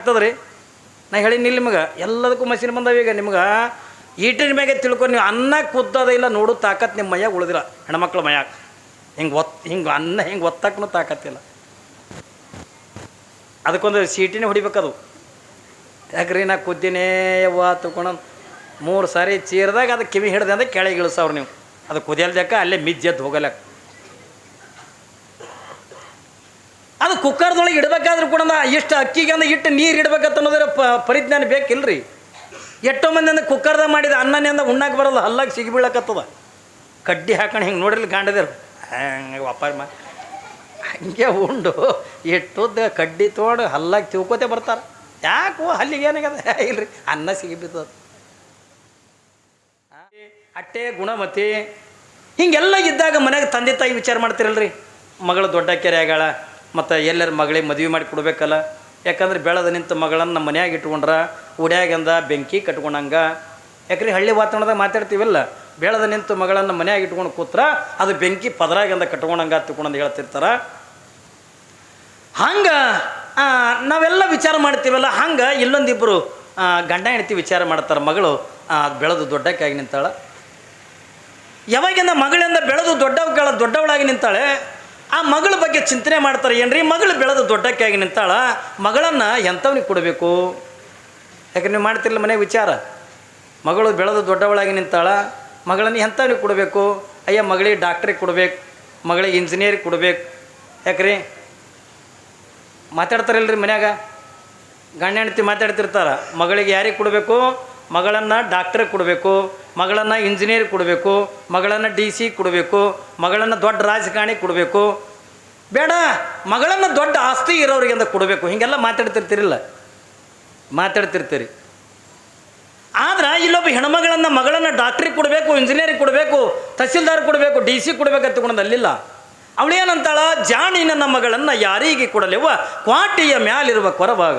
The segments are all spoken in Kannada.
ಆಗ್ತದ್ರಿ? ನಾ ಹೇಳಿನಿ ನಿಮಗೆ, ಎಲ್ಲದಕ್ಕೂ ಮಷಿನ್ ಬಂದಾವ ಈಗ ನಿಮ್ಗೆ. ಈಟಿನ ಮ್ಯಾಗೆ ತಿಳ್ಕೊಂಡು ನೀವು ಅನ್ನ ಕುದ್ದದ ಇಲ್ಲ ನೋಡು ತಾಕತ್ತು ನಿಮ್ಮ ಮೈಯಾಗ ಉಳಿದಿಲ್ಲ, ಹೆಣ್ಮಕ್ಳು ಮೈಯಾಗ. ಹಿಂಗೆ ಒತ್, ಹಿಂಗೆ ಅನ್ನ ಹಿಂಗೆ ಒತ್ತಕ್ಕೂ ತಾಕತ್ತಿಲ್ಲ ಅದಕ್ಕೊಂದು ಸೀಟಿನೇ ಹೊಡಿಬೇಕದು. ಯಾಕ್ರಿ ನಾ ಕುದ್ದಿನೇ ಯವ್ವ ತಗೊಂಡು ಮೂರು ಸಾರಿ ಚೀರ್ದಾಗ ಅದು ಕಿವಿ ಹಿಡ್ದೆ ಅಂದ್ರೆ ಕೆಳಗೆ ಇಳಿಸವ್ರು ನೀವು. ಅದು ಕುದಿಯಲ್ದಕ್ಕ ಅಲ್ಲೇ ಮಿಜ್ಜೆದ್ದು ಹೋಗಲಕ್ಕ ಅದು ಕುಕ್ಕರ್ದೊಳಗೆ ಇಡಬೇಕಾದ್ರೂ ಕೂಡ ಇಷ್ಟು ಅಕ್ಕಿಗೆ ಅಂದ್ರೆ ಇಟ್ಟು ನೀರು ಇಡಬೇಕಂತ ಅನ್ನೋದ್ರ ಪರಿಜ್ಞಾನ ಬೇಕಿಲ್ರಿ? ಎಷ್ಟೋ ಮಂದಿ ಕುಕ್ಕರ್ದಾಗ ಮಾಡಿದ ಅನ್ನನೇ ಅಂದ ಉಣ್ಣಾಕ ಬರಲ್ಲ, ಹಲ್ಲಾಗಿ ಸಿಗಿ ಬೀಳಕತ್ತದ. ಕಡ್ಡಿ ಹಾಕೊಂಡು ಹಿಂಗೆ ನೋಡಿರ್ಲಿ ಗಾಂಡದಿರು ಹಂಗೆ ವಾಪಾರ ಮಾಡಿ ಹಂಗೆ ಉಂಡು ಎಷ್ಟೋದ ಕಡ್ಡಿ ತೊಗೊಂಡು ಹಲ್ಲಾಗಿ ತಿಳ್ಕೋತೆ ಬರ್ತಾರೆ. ಯಾಕೋ ಹಲ್ಲಿಗೆ ಏನಾಗದ ಇಲ್ರಿ, ಅನ್ನ ಸಿಗಿ ಬಿದ್ದದ. ಅಟ್ಟೆ, ಗುಣಮತಿ, ಹಿಂಗೆಲ್ಲ ಇದ್ದಾಗ ಮನೆಗೆ ತಂದೆ ತಾಯಿ ವಿಚಾರ ಮಾಡ್ತಿರಲ್ರಿ? ಮಗಳು ದೊಡ್ಡ ಕೆರೆ ಆಗಾಳ ಮತ್ತು ಎಲ್ಲರ ಮಗಳಿಗೆ ಮದುವೆ ಮಾಡಿ ಕೊಡಬೇಕಲ್ಲ? ಯಾಕಂದ್ರೆ ಬೆಳೆದ ನಿಂತ ಮಗಳನ್ನು ನಮ್ಮ ಮನ್ಯಾಗ ಇಟ್ಕೊಂಡ್ರೆ, ಉಡ್ಯಾಗಂದ, ಬೆಂಕಿ ಕಟ್ಕೊಂಡಂಗೆ. ಯಾಕ್ರಿ ಹಳ್ಳಿ ವಾತಾವರಣದಾಗ ಮಾತಾಡ್ತೀವಲ್ಲ? ಬೆಳೆದ ನಿಂತು ಮಗಳನ್ನು ಮನ್ಯಾಗ ಇಟ್ಕೊಂಡು ಕೂತ್ರ, ಅದು ಬೆಂಕಿ ಪದರಾಗಂದ ಕಟ್ಕೊಂಡಂಗೆ ತಿಳ್ಕೊಂಡಂದು ಹೇಳ್ತಿರ್ತಾರ. ಹಂಗೆ ನಾವೆಲ್ಲ ವಿಚಾರ ಮಾಡ್ತೀವಲ್ಲ, ಹಂಗೆ ಇಲ್ಲೊಂದಿಬ್ಬರು ಗಂಡ ಹೆಂಡತಿ ವಿಚಾರ ಮಾಡ್ತಾರೆ ಮಗಳು ಅದು ಬೆಳೆದು ದೊಡ್ಡಕ್ಕಾಗಿ ನಿಂತಾಳೆ. ಯಾವಾಗಿಂದ ಮಗಳಿಂದ ಬೆಳೆದು ದೊಡ್ಡವಗಳ ದೊಡ್ಡವಳಾಗಿ ನಿಂತಾಳೆ? ಆ ಮಗಳ ಬಗ್ಗೆ ಚಿಂತನೆ ಮಾಡ್ತಾರೆ, ಏನ್ರಿ? ಮಗಳು ಬೆಳೆದು ದೊಡ್ಡಕ್ಕಾಗಿ ನಿಂತಾಳ, ಮಗಳನ್ನು ಎಂಥವ್ನಿಗೆ ಕೊಡಬೇಕು? ಯಾಕಂದ್ರೆ ನೀವು ಮಾಡ್ತಿರಲಿಲ್ಲ ಮನೆಗೆ ವಿಚಾರ. ಮಗಳು ಬೆಳೆದು ದೊಡ್ಡವಳಾಗಿ ನಿಂತಾಳ, ಮಗಳನ್ನು ಎಂಥವ್ನಿಗೆ ಕೊಡಬೇಕು? ಅಯ್ಯ, ಮಗಳಿಗೆ ಡಾಕ್ಟ್ರಿಗೆ ಕೊಡ್ಬೇಕು, ಮಗಳಿಗೆ ಇಂಜಿನಿಯರಿಗೆ ಕೊಡ್ಬೇಕು. ಯಾಕ್ರಿ? ಮಾತಾಡ್ತಾರಲ್ರಿ ಮನ್ಯಾಗ? ಗಂಡ ಹೆಂಡತಿ ಮಾತಾಡ್ತಿರ್ತಾರ, ಮಗಳಿಗೆ ಯಾರಿಗೆ ಕೊಡಬೇಕು? ಮಗಳನ್ನು ಡಾಕ್ಟ್ರಿಗೆ ಕೊಡಬೇಕು, ಮಗಳನ್ನು ಇಂಜಿನಿಯರ್ ಕೊಡಬೇಕು, ಮಗಳನ್ನು ಡಿ ಸಿ ಕೊಡಬೇಕು, ಮಗಳನ್ನು ದೊಡ್ಡ ರಾಜಕಾರಣಿ ಕೊಡಬೇಕು. ಬೇಡ, ಮಗಳನ್ನು ದೊಡ್ಡ ಆಸ್ತಿ ಇರೋರಿಗೆ ಅಂತ ಕೊಡಬೇಕು. ಹೀಗೆಲ್ಲ ಮಾತಾಡ್ತಿರ್ತೀರಿಲ್ಲ? ಮಾತಾಡ್ತಿರ್ತೀರಿ. ಆದ್ರೆ ಇಲ್ಲೊಬ್ಬ ಹೆಣ್ಮಗಳನ್ನು ಮಗಳನ್ನು ಡಾಕ್ಟ್ರಿಗೆ ಕೊಡಬೇಕು ಇಂಜಿನಿಯರಿಗೆ ಕೊಡಬೇಕು, ತಹಸೀಲ್ದಾರ್ ಕೊಡಬೇಕು ಡಿ ಸಿ ಕೊಡಬೇಕು ಅಂತ ಅಲ್ಲಿಲ್ಲ ಅವಳೇನಂತಾಳ ಜಾಣಿ ನನ್ನ ಮಗಳನ್ನು ಯಾರಿಗೆ ಕೊಡಲಿವ? ಕ್ವಾಟಿಯ ಮ್ಯಾಲಿರುವ ಕೊರಭಾಗ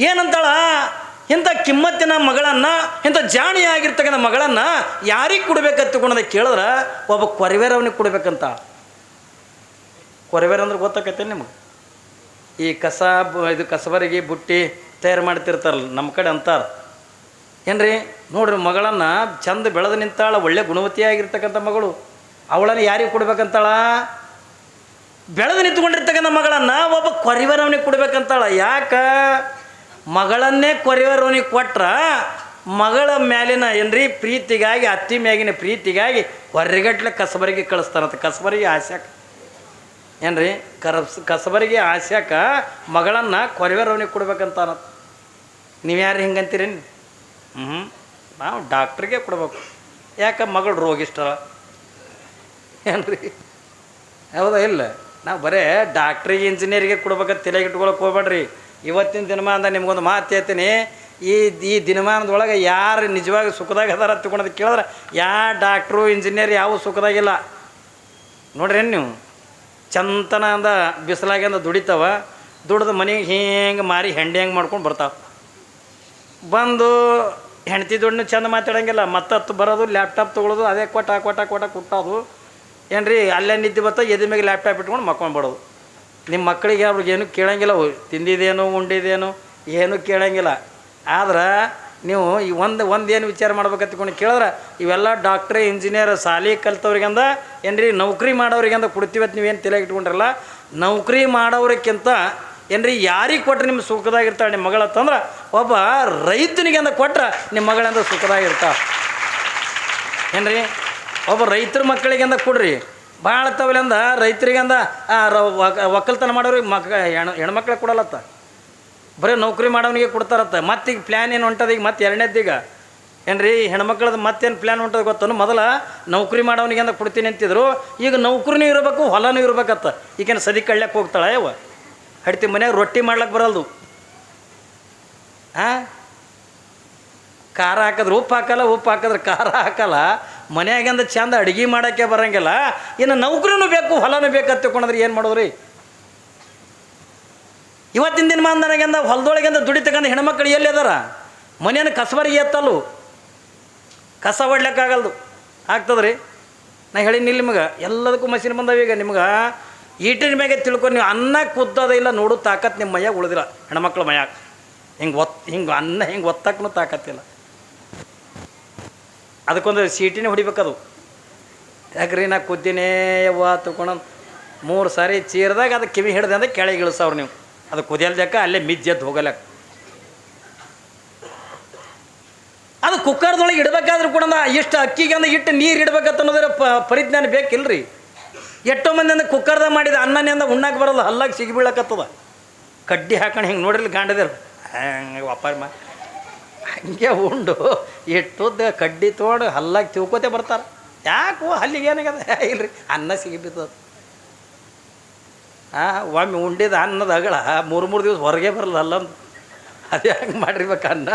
ಏನಂತಾಳ? ಇಂಥ ಕಿಮ್ಮತ್ತಿನ ಮಗಳನ್ನು, ಇಂಥ ಜಾಣಿಯಾಗಿರ್ತಕ್ಕಂಥ ಮಗಳನ್ನು ಯಾರಿಗೆ ಕೊಡ್ಬೇಕಂತ ತಗೊಂಡದ ಕೇಳಿದ್ರೆ, ಒಬ್ಬ ಕೊರವೇರವನಿಗೆ ಕೊಡ್ಬೇಕಂತ. ಕೊರವೇರ ಅಂದ್ರೆ ಗೊತ್ತಾಕೈತೆ ನಿಮಗೆ? ಈ ಕಸ ಇದು ಕಸಬರಿಗೆ, ಬುಟ್ಟಿ ತಯಾರು ಮಾಡ್ತಿರ್ತಾರಲ್ಲ, ನಮ್ಮ ಕಡೆ ಅಂತಾರೆ. ಏನ್ರಿ? ನೋಡ್ರಿ, ಮಗಳನ್ನು ಚಂದ ಬೆಳೆದು ನಿಂತಾಳ, ಒಳ್ಳೆ ಗುಣವತಿಯಾಗಿರ್ತಕ್ಕಂಥ ಮಗಳು. ಅವಳನ್ನು ಯಾರಿಗೆ ಕೊಡ್ಬೇಕಂತಾಳ? ಬೆಳೆದು ನಿಂತ್ಕೊಂಡಿರ್ತಕ್ಕಂಥ ಮಗಳನ್ನು ಒಬ್ಬ ಕೊರಿವರವನಿಗೆ ಕೊಡ್ಬೇಕಂತಾಳ. ಯಾಕ? ಮಗಳನ್ನೇ ಕೊರೆಯೋರವನಿಗೆ ಕೊಟ್ರ, ಮಗಳ ಮ್ಯಾಲಿನ ಏನ್ರಿ ಪ್ರೀತಿಗಾಗಿ, ಅತ್ತಿ ಮ್ಯಾಗಿನ ಪ್ರೀತಿಗಾಗಿ ಹೊರಗಟ್ಲೆ ಕಸಬರಿಗೆ ಕಳಿಸ್ತಾರಂತ ಕಸಬರಿಗೆ ಆಸ್ಯಾಕ ಏನ್ರಿ? ಕರಬ್ಸ್ ಕಸಬರಿಗೆ ಆಸ್ಯಾಕ ಮಗಳನ್ನು ಕೊರೆಯೋರವನಿಗೆ ಕೊಡ್ಬೇಕಂತ ನೀವು ಯಾರು ಹಿಂಗಂತೀರಿ? ಹ್ಞೂ ನಾವು ಡಾಕ್ಟ್ರಿಗೆ ಕೊಡ್ಬೇಕು. ಯಾಕೆ ಮಗಳು ರೋಗಿಷ್ಟ ಏನ್ರಿ? ಹೌದಾ ಇಲ್ಲ? ನಾವು ಬರೇ ಡಾಕ್ಟ್ರಿಗೆ, ಇಂಜಿನಿಯರಿಗೆ ಕೊಡ್ಬೇಕಂತ ತಲೆಗೆ ಇಟ್ಕೊಳಕ್ಕೆ ಹೋಗ್ಬೇಡ್ರಿ. ಇವತ್ತಿನ ದಿನಮಾನದ ನಿಮಗೊಂದು ಮಾತು ಹೇಳ್ತೀನಿ. ಈ ಈ ದಿನಮಾನದೊಳಗೆ ಯಾರು ನಿಜವಾಗಿ ಸುಖದಾಗ ಅದಾರ ತಗೊಂಡು ಕೇಳಿದ್ರೆ, ಯಾ ಡಾಕ್ಟ್ರು, ಇಂಜಿನಿಯರ್ ಯಾವ ಸುಖದಾಗಿಲ್ಲ. ನೋಡ್ರಿ ನೀವು? ಚಂತನ ಅಂದ ಬಿಸಿಲಾಗಿಂದ ದುಡಿತಾವ, ದುಡ್ದು ಮನೆಗೆ ಹಿಂಗೆ ಮಾರಿ ಹೆಂಡಿ ಹೆಂಗೆ ಮಾಡ್ಕೊಂಡು ಬರ್ತಾವೆ. ಬಂದು ಹೆಂಡ್ತಿ ದುಡ್ಡು ಚಂದ ಮಾತಾಡೋಂಗಿಲ್ಲ ಮತ್ತತ್ತು ಬರೋದು, ಲ್ಯಾಪ್ಟಾಪ್ ತೊಗೊಳೋದು, ಅದೇ ಕೊಟ್ಟ ಕೊಟ್ಟ ಕೊಟ್ಟ ಕುಟ್ಟೋದು. ರೀ ಅಲ್ಲೇ ನಿದ್ದೆ ಬರ್ತಾ ಎದೆ ಮೇಲೆ ಲ್ಯಾಪ್ಟಾಪ್ ಇಟ್ಕೊಂಡು ಮಕ್ಕೊಂಡ್ಬಿಡೋದು ನಿಮ್ಮ ಮಕ್ಕಳಿಗೆ ಅವ್ರಿಗೆ ಏನು ಕೇಳೋಂಗಿಲ್ಲ ತಿಂದಿದ್ದೇನು ಉಂಡಿದೇನು ಏನು ಕೇಳೋಂಗಿಲ್ಲ. ಆದ್ರೆ ನೀವು ಈ ಒಂದು ಒಂದು ಏನು ವಿಚಾರ ಮಾಡ್ಬೇಕತ್ಕೊಂಡು ಕೇಳಿದ್ರೆ, ಇವೆಲ್ಲ ಡಾಕ್ಟ್ರ್, ಇಂಜಿನಿಯರ್ ಸಾಲಿ ಕಲ್ತವ್ರಿಗಂದ, ಏನ್ರಿ ನೌಕರಿ ಮಾಡೋರಿಗಂದ ಕೊಡ್ತೀವತ್ತು ನೀವೇನು ತಲೆಗೆ ಇಟ್ಕೊಂಡ್ರಲ್ಲ, ನೌಕರಿ ಮಾಡೋರಕ್ಕಿಂತ ಏನ್ರಿ ಯಾರಿಗೆ ಕೊಟ್ರೆ ನಿಮ್ಮ ಸುಖದಾಗಿರ್ತಾಳೆ ನಿಮ್ಮ ಮಗಳತ್ತಂದ್ರೆ ಒಬ್ಬ ರೈತನಿಗೆಂದ ಕೊಟ್ರೆ ನಿಮ್ಮ ಮಗಳಂದ ಸುಖದಾಗಿರ್ತಾಳೆ. ರೀ ಒಬ್ಬ ರೈತರ ಮಕ್ಕಳಿಗೆಂದ ಕೊಡ್ರಿ. ಭಾಳ ತವಲಿಂದ ರೈತರಿಗಂದ ರೈತರಿಗೆ ರ- ಒಕ್ಕಲ್ತನ ಮಾಡೋರಿಗೆ ಮಕ್ ಹೆಣ್ಣು ಹೆಣ್ಮಕ್ಳಿಗೆ ಕೊಡಲತ್ತ ಬರೀ ನೌಕರಿ ಮಾಡೋನಿಗೆ ಕೊಡ್ತಾರತ್ತ. ಮತ್ತೀಗ ಪ್ಲ್ಯಾನ್ ಏನು ಹೊಂಟದ ಈಗ? ಮತ್ತೆ ಎರಡನೇದ್ದೀಗ ಏನ್ರಿ ಹೆಣ್ಮಕ್ಳದ್ದು ಮತ್ತೇನು ಪ್ಲ್ಯಾನ್ ಹೊಂಟದ ಗೊತ್ತನು? ಮೊದಲ ನೌಕರಿ ಮಾಡೋನಿಗೆ ಅಂದ ಕೊಡ್ತೀನಿ ಅಂತಿದ್ರು. ಈಗ ನೌಕರಿನೂ ಇರಬೇಕು, ಹೊಲನೂ ಇರ್ಬೇಕತ್ತ. ಈಗೇನು ಸದಿ ಕಳ್ಯಕ್ಕೆ ಹೋಗ್ತಾಳೆ ಯಾವ ಹಡ್ತಿ ಮನ್ಯಾಗ ರೊಟ್ಟಿ ಮಾಡ್ಲಕ್ಕೆ ಬರಲ್ದು. ಹಾಂ ಖಾರ ಹಾಕಿದ್ರೆ ಉಪ್ಪು ಹಾಕಲ್ಲ, ಉಪ್ಪು ಹಾಕಿದ್ರೆ ಖಾರ ಹಾಕಲ್ಲ. ಮನ್ಯಾಗಿಂದ ಚಂದ ಅಡುಗೆ ಮಾಡೋಕ್ಕೆ ಬರಂಗಿಲ್ಲ, ಇನ್ನು ನೌಕರಿನೂ ಬೇಕು, ಹೊಲನೂ ಅಂತ ತಿಳ್ಕೊಂಡ್ರೆ ಏನು ಮಾಡೋದ್ರಿ? ಇವತ್ತಿನ ದಿನ ನನಗೆಂದ ಹೊಲದೊಳಗಿಂದ ದುಡಿತಕ್ಕಂಥ ಹೆಣ್ಮಕ್ಳು ಎಲ್ಲಿ ಅದಾರ? ಮನೆಯನ್ನು ಕಸಬರಿಗೆ ಎತ್ತಲ್ಲು. ಕಸ ಹೊಡ್ಲಿಕ್ಕಾಗಲ್ದು ಆಗ್ತದ್ರಿ? ನಾ ಹೇಳೀನಿ ನಿಮ್ಗೆ, ಎಲ್ಲದಕ್ಕೂ ಮಷಿನ್ ಬಂದಾವ ಈಗ ನಿಮ್ಗೆ. ಈಟಿನ ಮ್ಯಾಗೆ ತಿಳ್ಕೊಂಡು ನೀವು ಅನ್ನ ಕುದ್ದದ ಇಲ್ಲ ನೋಡು, ತಾಕತ್ ನಿಮ್ಮ ಮೈಯಾಗ ಉಳಿದಿಲ್ಲ, ಹೆಣ್ಮಕ್ಳು ಮೈಯಾಗ. ಹಿಂಗೆ ಒತ್ ಹಿಂಗೆ ಅನ್ನ ಹಿಂಗೆ ಒತ್ತಕ್ಕೂ ತಾಕತ್ತಿಲ್ಲ ಅದಕ್ಕೊಂದು ಸೀಟಿನೇ ಹೊಡಿಬೇಕದು. ಯಾಕ್ರಿ ನಾ ಕುದ್ದಿನೇ ಯವ್ವ ತಿಳ್ಕೊಂಡು ಮೂರು ಸಾರಿ ಚೀರ್ದಾಗ ಅದು ಕಿವಿ ಹಿಡ್ದೆ ಅಂದ್ರೆ ಕೆಳಗೆ ಇಳಿಸವ್ರು ನೀವು. ಅದು ಕುದಿಯಲ್ದಕ್ಕ ಅಲ್ಲೇ ಮಿಜ್ಜೆದ್ದು ಹೋಗಲಕ್ಕ ಅದು ಕುಕ್ಕರ್ದೊಳಗೆ ಇಡಬೇಕಾದ್ರೂ ಕೂಡ ಎಷ್ಟು ಅಕ್ಕಿಗೆ ಅಂದ್ರೆ ಇಟ್ಟು ನೀರು ಇಡ್ಬೇಕಂತ ಅನ್ನೋದ್ರ ಪ ಪರಿಜ್ಞಾನ ಬೇಕಿಲ್ರಿ. ಎಷ್ಟೋ ಮಂದಿ ಅಂದ್ರೆ ಕುಕ್ಕರ್ದಾಗ ಮಾಡಿದ ಅನ್ನನಿಂದ ಉಣ್ಣಕ್ಕೆ ಬರಲ್ಲ, ಹಲ್ಲಾಗ ಸಿಗಿಬೀಳಕತ್ತದ. ಕಡ್ಡಿ ಹಾಕೊಂಡು ಹಿಂಗೆ ನೋಡಿರ್ಲಿ ಗಾಂಡದಿರು ಹಂಗೆ ವಾಪಾರ ಮಾ ಹಂಗೆ ಉಂಡು. ಇಟ್ಟುದ್ದು ಕಡ್ಡಿ ತೊಗೊಂಡು ಹಲ್ಲಾಗಿ ತಿಳ್ಕೊತೆ ಬರ್ತಾರೆ. ಯಾಕೋ ಹಲ್ಲಿಗೆ ಏನಾಗದ ಇಲ್ರಿ, ಅನ್ನ ಸಿಗಿ ಬಿದ್ದದ. ಹಾಂ ಒಮ್ಮೆ ಉಂಡಿದ ಅನ್ನದ ಅಗಳ ಮೂರು ಮೂರು ದಿವಸ ಹೊರಗೆ ಬರಲ್ಲ ಅಲ್ಲಂದು ಅದೇ. ಹಂಗೆ ಮಾಡಿರ್ಬೇಕು ಅನ್ನ?